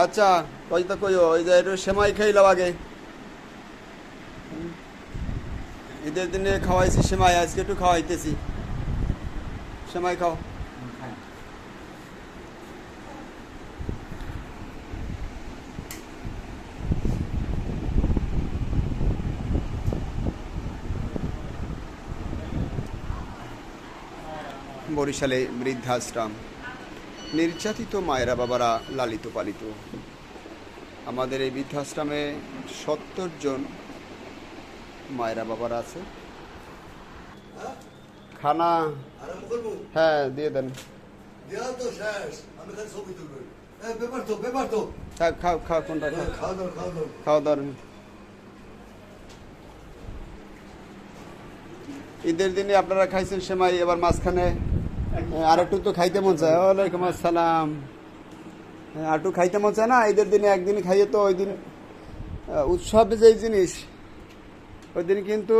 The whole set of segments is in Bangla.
আচ্ছা ওই তো কইও, ওই যে একটু সেমাই খাইলাম আগে। ঈদের দিনে খাওয়াইছি সেমাই, আজকে একটু খাওয়াইতেছি। সেমাই খাও। বরিশালে বৃদ্ধাশ্রম। নির্যাতিত মায়েরা বাবারা লালিত পালিত। আমাদের এই বৃদ্ধাশ্রমে সত্তর জন মায়েরা বাবারা আছে। খানা হ্যাঁ দিয়ে দেন। খাও খাও কোনটা খাও? খাওয়া দাও খাওয়া দাও ঈদের দিনে আপনারা খাইছেন সেমাই এবার মাঝখানে আর একটু তো খাইতে মন চায়। ওয়ালাইকুম আসসালাম। আর একটু খাইতে মন চায় না? ঈদের দিনে একদিন খাইয়ে তো ওই দিন উৎসব উৎসবে যেই জিনিস, ওই দিন কিন্তু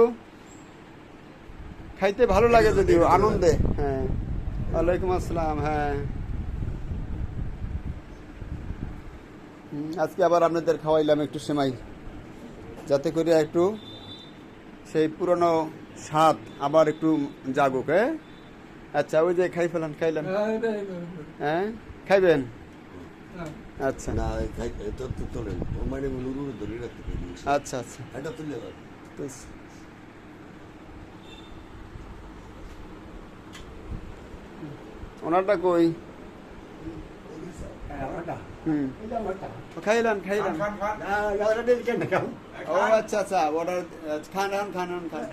খাইতে ভালো লাগে যদিও, আনন্দে। হ্যাঁ। ওয়ালাইকুম আসসালাম হ্যাঁ। আজকে আবার আপনাদের খাওয়াইলাম একটু সেমাই, যাতে করে একটু সেই পুরনো স্বাদ আবার একটু জাগুক হ্যাঁ? আচ্ছা ওই যে খাই ফেলান খাইলাম হ্যাঁ? খাইবেন? আচ্ছা। না খাই- তো তোলেন। ও মানে নুরুর ধরে রাখতে আচ্ছা আচ্ছা। এটা তুলে দাও। ওনারটা কই? খাইলাম খাইলাম ও আচ্ছা আচ্ছা অর্ডার খান খান খান খান।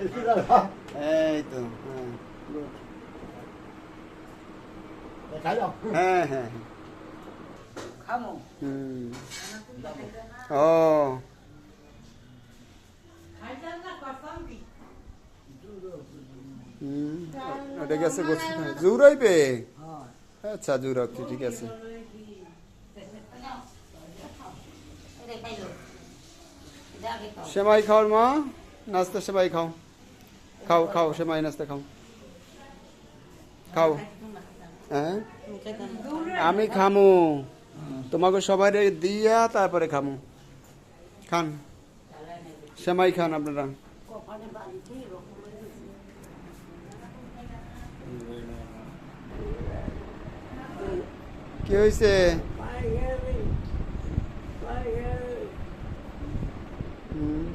এই তো হ্যাঁ. হ্যাঁ হ্যাঁ। হুম। ও। ওটা গেছে আচ্ছা জোর ঠিক আছে। সেমাই খাও মা নাস্তা সেমাই খাও। খাও খাও সেমাই নাস্তা খাও। খাও। হ্যাঁ? আমি খামু। তোমাকে সবাই দিয়া তারপরে খামু। খান। সেমাই খান আপনারা। কি হয়েছে হুম,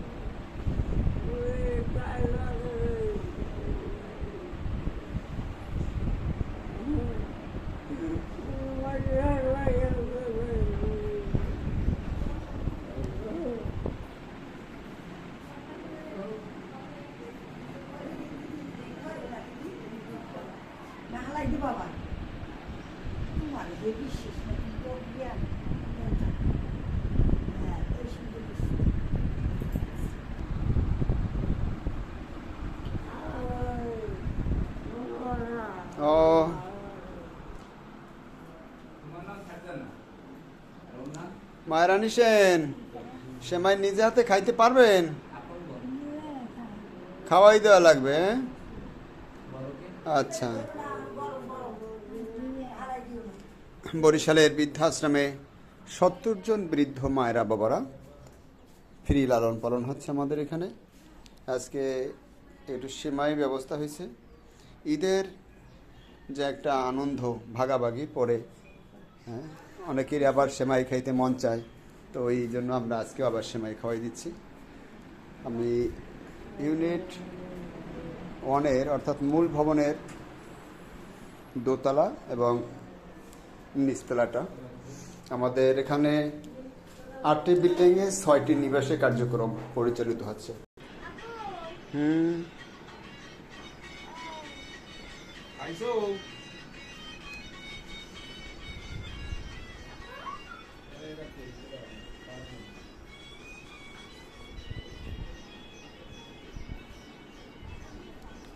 নাহলাই দি বাবা তোমার যে বিশেষ না কিন্তু জ্ঞান হ্যাঁ এই সুন্দর ও মায়েরানি সেন সেমাই নিজে হাতে খাইতে পারবেন? খাওয়াই দেওয়া লাগবে হ্যাঁ? আচ্ছা। বরিশালের বৃদ্ধাশ্রমে সত্তর জন বৃদ্ধ মায়েরা বাবারা। ফ্রি লালন পালন হচ্ছে আমাদের এখানে। আজকে একটু সেমাই ব্যবস্থা হয়েছে। ঈদের যে একটা আনন্দ, ভাগাভাগি পরে হ্যাঁ অনেকেরই আবার সেমাই খাইতে মন চায়, তো এই জন্য আমরা আজকেও আবার সেমাই খাওয়াই দিচ্ছি। আমি ইউনিট ওয়ানের অর্থাৎ মূল ভবনের দোতলা এবং নিচতলাটা। আমাদের এখানে আটটি বিল্ডিংয়ে ছয়টি নিবাসে কার্যক্রম পরিচালিত হচ্ছে। হুম।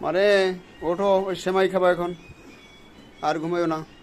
মানে ওঠো ওই সেমাই খাবা এখন। আর ঘুমাইও না।